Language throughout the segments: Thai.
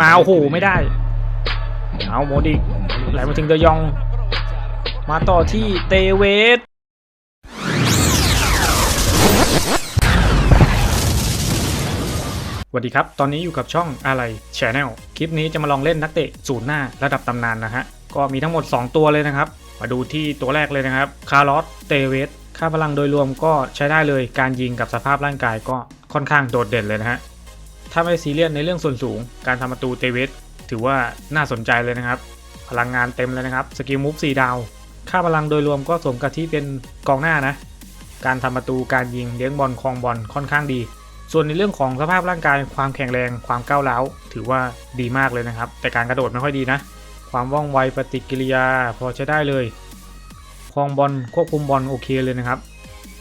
มาโอ้โหไม่ได้ เอาโมดิไหลมาถึงเดยอง มาต่อที่เตเวสสวัสดีครับ ตอนนี้อยู่กับช่องอะไรชแนลคลิปนี้จะมาลองเล่นนักเตะศูนย์หน้าระดับตำนานนะฮะ ก็มีทั้งหมด 2 ตัวเลยนะครับ มาดูที่ตัวแรกเลยนะครับ คาร์ลอส เตเวส ค่าพลังโดยรวมก็ใช้ได้เลย การยิงกับสภาพร่างกายก็ค่อนข้างโดดเด่นเลยนะฮะ ถ้าไม่ซีเรียสในเรื่องส่วนสูง การทำประตูเตเวสถือว่าน่าสนใจเลยนะครับ พลังงานเต็มเลยนะครับ สกิลมูฟ4ดาว ค่าพลังโดยรวมก็สมกับที่เป็นกองหน้านะ การทำประตู การยิง เลี้ยงบอล คลองบอล ค่อนข้างดี ส่วนในเรื่องของสภาพร่างกาย ความแข็งแรง ความก้าวร้าว ถือว่าดีมากเลยนะครับ แต่การกระโดดไม่ค่อยดีนะ ความว่องไว ปฏิกิริยา พอใช้ได้เลย คลองบอล ควบคุมบอลโอเคเลยนะครับ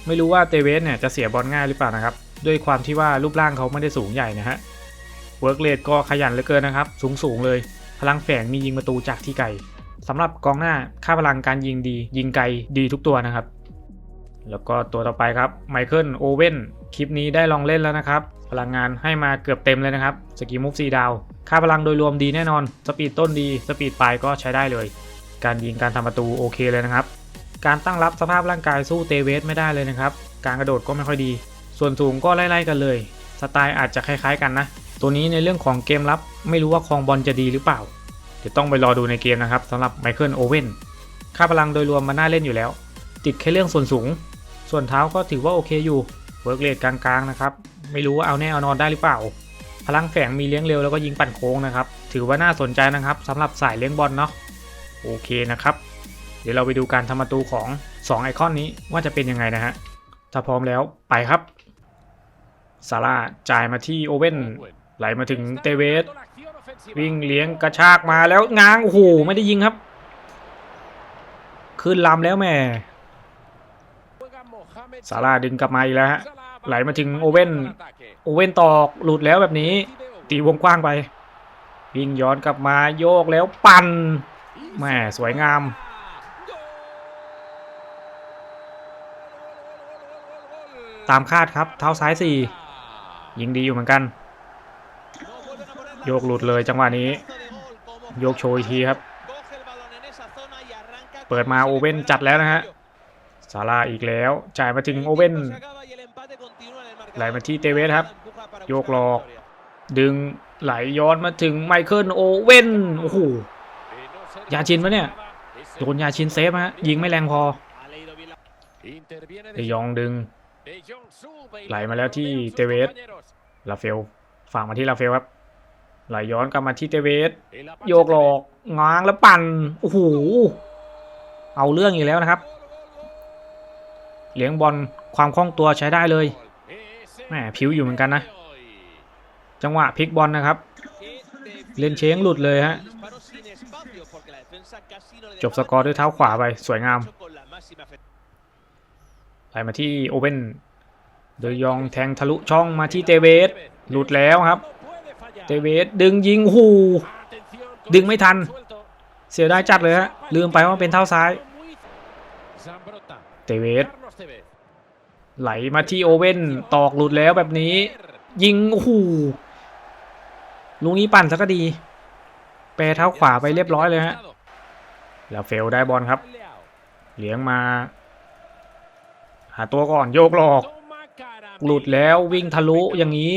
ไม่รู้ว่าเตเวสเนี่ยจะเสียบอลง่ายหรือเปล่านะครับ ด้วยความที่ว่ารูปร่างเขาไม่ได้สูงใหญ่นะฮะ เวิร์กเลดก็ขยันเหลือเกินนะครับ สูงสูงเลย พลังแฝงมียิงประตูจากที่ไกลสำหรับกองหน้าค่าพลังการยิงดี ยิงไกลดีทุกตัวนะครับ แล้วก็ตัวต่อไปครับไมเคิลโอเว่นคลิปนี้ได้ลองเล่นแล้วนะครับ พลังงานให้มาเกือบเต็มเลยนะครับสกิมูฟซีดาว ค่าพลังโดยรวมดีแน่นอน สปีดต้นดี สปีดปลายก็ใช้ได้เลย การยิงการทำประตูโอเคเลยนะครับ การตั้งรับสภาพร่างกายสู้เตเวสไม่ได้เลยนะครับ การกระโดดก็ไม่ค่อยดี ส่วนสูงก็ไล่ๆกันเลย สไตล์อาจจะคล้ายๆกันนะ ตัวนี้ในเรื่องของเกมรับไม่รู้ว่าครองบอลจะดีหรือเปล่า เดี๋ยวต้องไปรอดูในเกมนะครับสำหรับไมเคิลโอเว่นค่าพลังโดยรวมมันน่าเล่นอยู่แล้ว ติดแค่เรื่องส่วนสูง ส่วนเท้าก็ถือว่าโอเคอยู่เวิร์กเรทกลางๆนะครับไม่รู้ว่าเอาแน่เอานอนได้หรือเปล่า พลังแฝงมีเลี้ยงเร็วแล้วก็ยิงปั่นโค้งนะครับถือว่าน่าสนใจนะครับสำหรับสายเลี้ยงบอลเนาะโอเคนะครับ เดี๋ยวเราไปดูการทำประตูของ 2 ไอคอนนี้ว่าจะเป็นยังไงนะฮะถ้าพร้อมแล้วไปครับซาร่าจ่ายมาที่โอเว่น ไหลมาถึงเตเวสวิ่งเลี้ยงกระชากมาแล้วง้างโอ้โหไม่ได้ยิงครับ ขึ้นลำแล้วแม่ซาราดึงกลับมาอีกแล้วฮะไหลมาถึงโอเว่นโอเว่นตอกหลุดแล้วแบบนี้ ตีวงกว้างไป วิ่งย้อนกลับมาโยกแล้วปั่นแม่สวยงามตามคาดครับ เท้าซ้ายสี่ยิงดีอยู่เหมือนกัน โยกหลุดเลยจังหวะนี้ โยกโชยทีครับ เปิดมาโอเว่นจัดแล้วนะฮะซาร่าอีกแล้ว จ่ายมาถึงโอเว่นไหลมาที่เตเวสครับ โยกหลอก ดึงไหลย้อนมาถึงไมเคิลโอเว่นโอ้โหยาชินปะเนี่ยโดนยาชินเซฟฮะยิงไม่แรงพอเดยองดึง ไหลมาแล้วที่เตเวสลาเฟลฝากมาที่ลาเฟลครับ ไหลย้อนกลับมาที่เตเวสโยกหลอกง้างแล้วปั่นโอ้โหเอาเรื่องอีกแล้วนะครับ เลี้ยงบอลความคล่องตัวใช้ได้เลยแหมผิวอยู่เหมือนกันนะ จังหวะพลิกบอลนะครับ เล่นเช้งหลุดเลยฮะจบสกอร์ด้วยเท้าขวาไปสวยงามไหลมาที่โอเว่นโดยยองแทงทะลุช่องมาที่เตเวสหลุดแล้วครับ เตเวสดึงยิงหูดึงไม่ทัน เสียดายจัดเลยฮะลืมไปว่าเป็นเท้าซ้าย เตเวสไหลมาที่โอเว่นตอกหลุดแล้วแบบนี้ ยิงโอ้โหลุงนี้ปั่นสักก็ดี แปรเท้าขวาไปเรียบร้อยเลยฮะแล้วเฟลได้บอลครับ เลี้ยงมา หาตัวก่อนโยกหลอก หลุดแล้ววิ่งทะลุอย่างนี้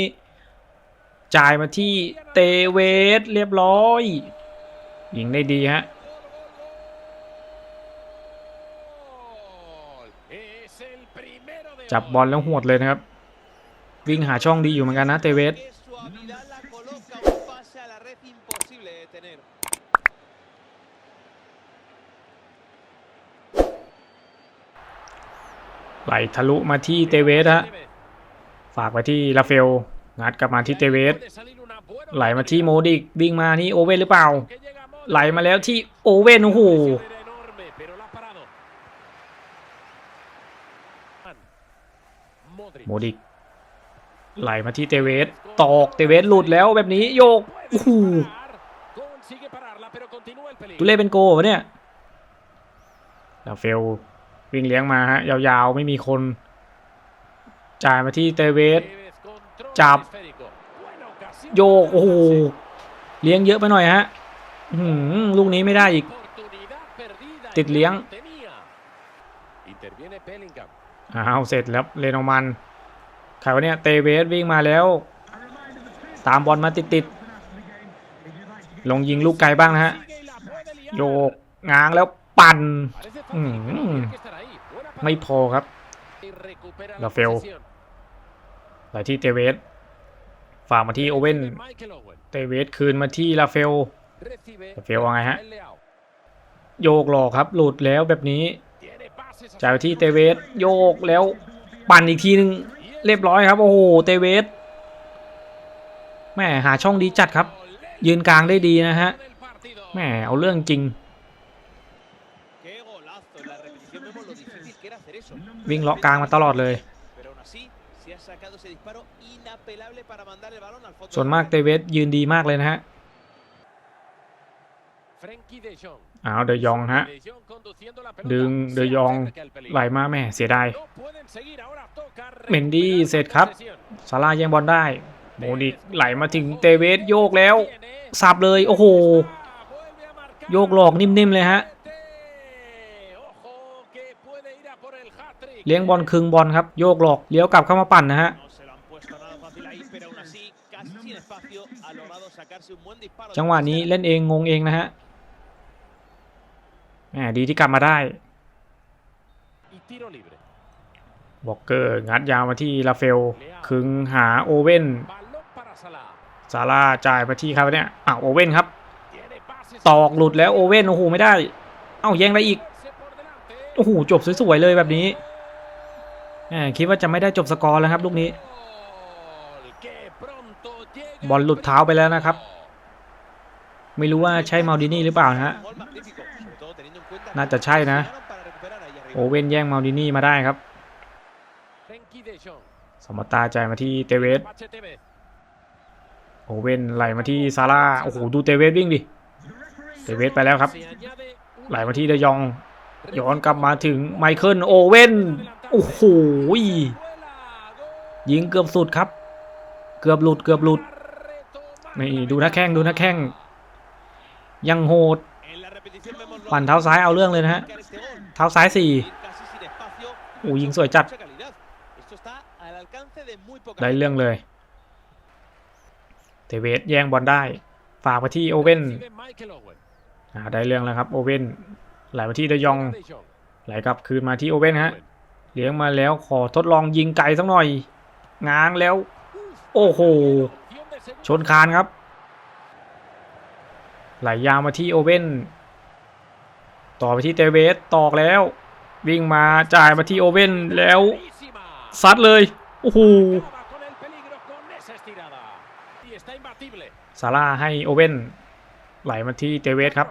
จ่ายมาที่เตเวสเรียบร้อย ยิงได้ดีฮะจับบอลแล้วหวดเลยนะครับ วิ่งหาช่องดีอยู่เหมือนกันนะเตเวสไหลทะลุมาที่เตเวสฮะฝากไปที่ลาเฟล งัดกลับมาที่เตเวสไหลมาที่โมดิกวิ่งมาที่โอเว่นหรือเปล่า ไหลมาแล้วที่โอเว่นโอ้โหโมดิกไหลมาที่เตเวสตอกเตเวสหลุดแล้วแบบนี้โยกโอ้โหตุเล่เป็นโกวะเนี่ยลาเฟลวิ่งเลี้ยงมาฮะยาวๆไม่มีคน จ่ายมาที่เตเวส จับ โยก โอ้โห เลี้ยงเยอะไปหน่อยฮะอื้อหือลูกนี้ไม่ได้อีก ติดเลี้ยงอ้าวเสร็จแล้วเลนอมันใครวะเนี่ย เตเวสวิ่งมาแล้ว ตามบอลมาติดๆลงยิงลูกไกลบ้างนะฮะ โยกง้างแล้วปั่นอืมไม่พอครับลาเฟล ไหลที่เตเวสฝากมาที่โอเว่นเตเวสคืนมาที่ลาเฟลลาเฟลว่าไงฮะ โยกหลอกครับ หลุดแล้วแบบนี้จ่ายไปที่เตเวสโยกแล้วปั่นอีกทีนึงเรียบร้อยครับ โอ้โหเตเวสแม่หาช่องดีจัดครับ ยืนกลางได้ดีนะฮะแม่เอาเรื่องจริง วิ่งเลาะกลางมาตลอดเลย ส่วนมากเตเวสยืนดีมากเลยนะฮะอ้าวเดยองฮะ ดึงเดยองไหลมาแม่เสียดายเมนดี้เสร็จครับซาร่าแย่งบอลได้โมนิกไหลมาถึงเตเวสโยกแล้วสับเลยโอ้โห โยกหลอกนิ่มๆเลยฮะ เลี้ยงบอลคึงบอลครับ โยกหลอกเลี้ยวกลับเข้ามาปั่นนะฮะ จังหวะนี้เล่นเองงงเองนะฮะแหมดีที่กลับมาได้บอกเกอร์งัดยาวมาที่ลาเฟลคึงหาโอเว่นซาร่าจ่ายมาที่ครวะเนี่ยอ้าวโอเว่นครับ ตอกหลุดแล้วโอเว่นโอ้โหไม่ได้ เอ้าแย่งได้อีกโอ้โหจบสวยๆเลยแบบนี้แหมคิดว่าจะไม่ได้จบสกอร์แล้วครับลูกนี้ บอลหลุดเท้าไปแล้วนะครับ ไม่รู้ว่าใช่มาลดินี่หรือเปล่านะฮะน่าจะใช่นะ โอเว่นแย่งมาลดินี่มาได้ครับ สมตาจ่ายมาที่เตเวสโอเว่นไหลมาที่ซาร่าโอ้โหดูเตเวสวิ่งดิเตเวสไปแล้วครับ ไหลมาที่เดยองย้อนกลับมาถึงไมเคิลโอเว่นโอ้โหยิงเกือบสุดครับ เกือบหลุดเกือบหลุด นี่ดูหน้าแข้งดูหน้าแข้งยังโหด ปั่นเท้าซ้ายเอาเรื่องเลยนะฮะ เท้าซ้ายสี่อ้ยิงสวยจัด ได้เรื่องเลย เทเวสแย่งบอลได้ ฝากไปที่โอเว่นได้เรื่องแล้วครับโอเว่นไหลมาที่เดยอง ไหลกลับคืนมาที่โอเว่นฮะ เลี้ยงมาแล้วขอทดลองยิงไกลสักหน่อย ง้างแล้ว โอ้โห ชนคานครับ ไหลยาวมาที่โอเว่นต่อไปที่เตเวสตอกแล้ว วิ่งมาจ่ายมาที่โอเว่นแล้วซัดเลยโอ้โหซาร่าให้โอเว่นไหลมาที่เตเวสครับ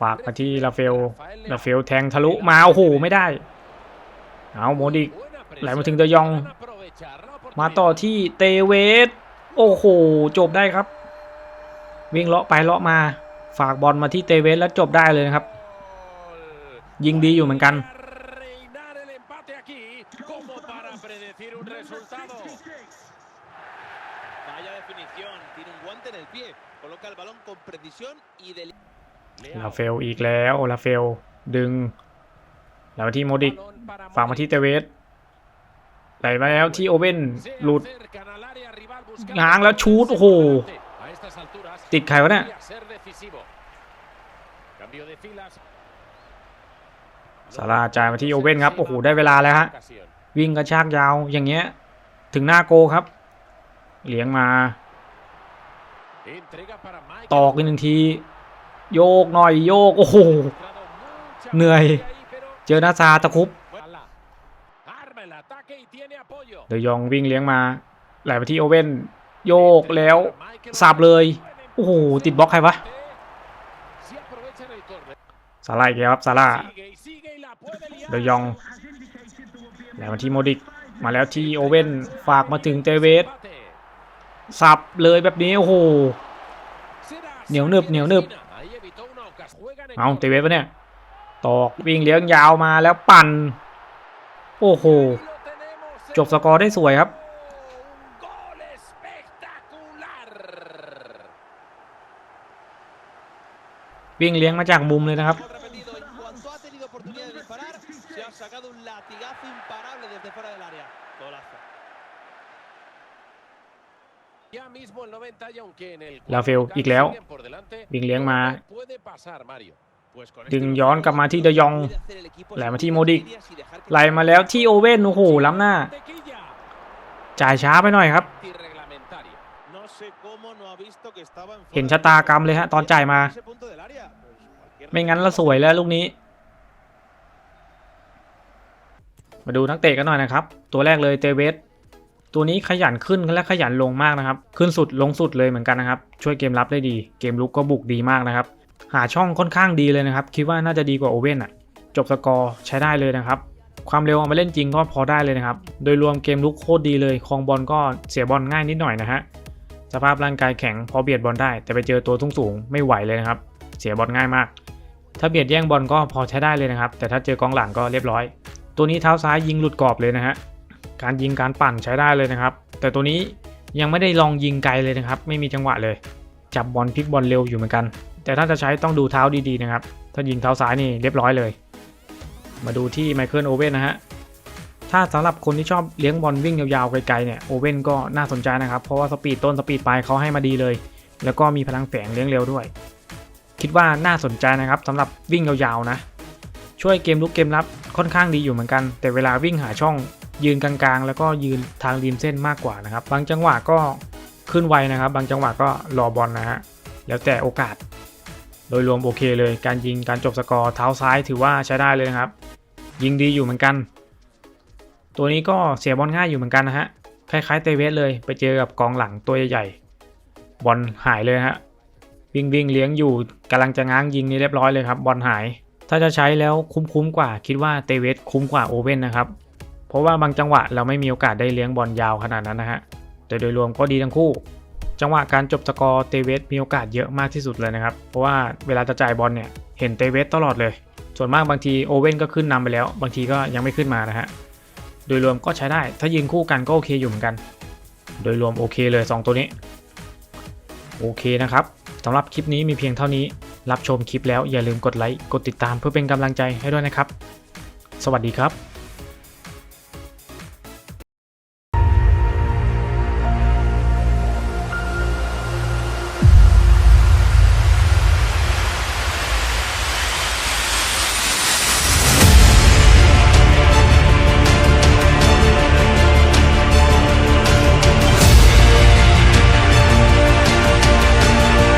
ฝากมาที่ลาเฟลลาเฟลแทงทะลุมาโอ้โหไม่ได้เอาโมดิกไหลมาถึงเดยอง มาต่อที่เตเวส โอ้โห จบได้ครับ วิ่งเลาะไปเลาะมา ฝากบอลมาที่เตเวสแล้วจบได้เลยนะครับ ยิงดีอยู่เหมือนกัน Vaya definición, tiene un guante en el pie, coloca el balón con precisión y del ลาเฟลอีกแล้วลาเฟลดึงแล้วมาที่โมดิกฝากมาที่เตเวสไหลมาแล้วที่โอเว่นหลุด ง้างแล้วชูดโอ้โห ติดใครวะเนี่ยซาราจ่ายมาที่โอเว่นครับ โอ้โห ได้เวลาแล้วฮะ วิ่งกระชากยาวอย่างเงี้ย ถึงหน้าโกครับ เลี้ยงมา ตอกอีกหนึ่งที โยกหน่อยโยก โอ้โห เหนื่อย เจอหน้าซาตะคุบเดยองวิ่งเลี้ยงมา ไหลไปที่โอเว่นโยกแล้วสับเลย โอ้โห ติดบล็อกใครวะซาร่าอีกแล้วครับซาร่าเดยองไหลมาที่โมดิกมาแล้วที่โอเว่นฝากมาถึงเตเวสสับเลยแบบนี้ โอ้โห เหนียวนึบเหนียวนึบเอาเตเวสปะเนี่ย ตอกวิ่งเลี้ยงยาวมาแล้วปั่น โอ้โห จบสกอร์ได้สวยครับ วิ่งเลี้ยงมาจากมุมเลยนะครับ ลาเฟลอีกแล้ว วิ่งเลี้ยงมา ดึงย้อนกลับมาที่เดยองไหลมาที่โมดิกไหลมาแล้วที่โอเว่นโอ้โหล้ำหน้า จ่ายช้าไปหน่อยครับ เห็น fuera ชะตากรรมเลยฮะตอนจ่ายมา de ese punto del área. Pues cualquier ไม่งั้นเราสวยแล้วลูกนี้ มาดูนักเตะกันหน่อยนะครับ ตัวแรกเลยเตเวสตัวนี้ขยันขึ้นและขยันลงมากนะครับ ขึ้นสุดลงสุดเลยเหมือนกันนะครับ ช่วยเกมรับได้ดี เกมลุกก็บุกดีมากนะครับ หาช่องค่อนข้างดีเลยนะครับ คิดว่าน่าจะดีกว่าโอเว่นอะ จบสกอร์ใช้ได้เลยนะครับ ความเร็วเอามาเล่นจริงก็พอได้เลยนะครับ โดยรวมเกมลุกโคตรดีเลยครองบอลก็เสียบอลง่ายนิดหน่อยนะฮะ สภาพร่างกายแข็งพอเบียดบอลได้ แต่ไปเจอตัวสูงสูงไม่ไหวเลยนะครับ เสียบอลง่ายมาก ถ้าเบียดแย่งบอลก็พอใช้ได้เลยนะครับ แต่ถ้าเจอกองหลังก็เรียบร้อย ตัวนี้เท้าซ้ายยิงหลุดกรอบเลยนะฮะการยิงการปั่นใช้ได้เลยนะครับ แต่ตัวนี้ยังไม่ได้ลองยิงไกลเลยนะครับ ไม่มีจังหวะเลย จับบอลพลิกบอลเร็วอยู่เหมือนกัน แต่ถ้าจะใช้ต้องดูเท้าดีๆนะครับ ถ้ายิงเท้าซ้ายนี่เรียบร้อยเลย มาดูที่ไมเคิลโอเว่นนะฮะ ถ้าสำหรับคนที่ชอบเลี้ยงบอลวิ่งยาวๆไกลๆเนี่ยโอเว่นก็น่าสนใจนะครับ เพราะว่าสปีดต้นสปีดปลายเขาให้มาดีเลย แล้วก็มีพลังแฝงเลี้ยงเร็วด้วย คิดว่าน่าสนใจนะครับสำหรับวิ่งยาวๆนะ ช่วยเกมลุกเกมรับค่อนข้างดีอยู่เหมือนกัน แต่เวลาวิ่งหาช่องยืนกลางๆ แล้วก็ยืนทางริมเส้นมากกว่านะครับ บางจังหวะก็ขึ้นไวนะครับ บางจังหวะก็รอบอลนะฮะแล้วแต่โอกาส โดยรวมโอเคเลย การยิงการจบสกอร์เท้าซ้ายถือว่าใช้ได้เลยนะครับ ยิงดีอยู่เหมือนกัน ตัวนี้ก็เสียบอลง่ายอยู่เหมือนกันนะฮะ คล้ายๆเตเวสเลย ไปเจอกับกองหลังตัวใหญ่ๆ บอลหายเลยฮะ วิ่งวิ่งเลี้ยงอยู่กำลังจะง้างยิงนี่เรียบร้อยเลยครับบอลหาย ถ้าจะใช้แล้วคุ้มๆกว่าคิดว่าเตเวสคุ้มกว่าโอเว่นนะครับ เพราะว่าบางจังหวะเราไม่มีโอกาสได้เลี้ยงบอลยาวขนาดนั้นนะฮะ แต่โดยรวมก็ดีทั้งคู่ จังหวะการจบสกอร์เตเวสมีโอกาสเยอะมากที่สุดเลยนะครับ เพราะว่าเวลาจะจ่ายบอลเนี่ยเห็นเตเวสตลอดเลย ส่วนมากบางทีโอเว่นก็ขึ้นนำไปแล้ว บางทีก็ยังไม่ขึ้นมานะฮะ โดยรวมก็ใช้ได้ ถ้ายืนคู่กันก็โอเคอยู่เหมือนกัน โดยรวมโอเคเลย 2 ตัวนี้ โอเคนะครับสำหรับคลิปนี้มีเพียงเท่านี้ รับชมคลิปแล้วอย่าลืมกดไลค์ กดติดตามเพื่อเป็นกำลังใจให้ด้วยนะครับ สวัสดีครับ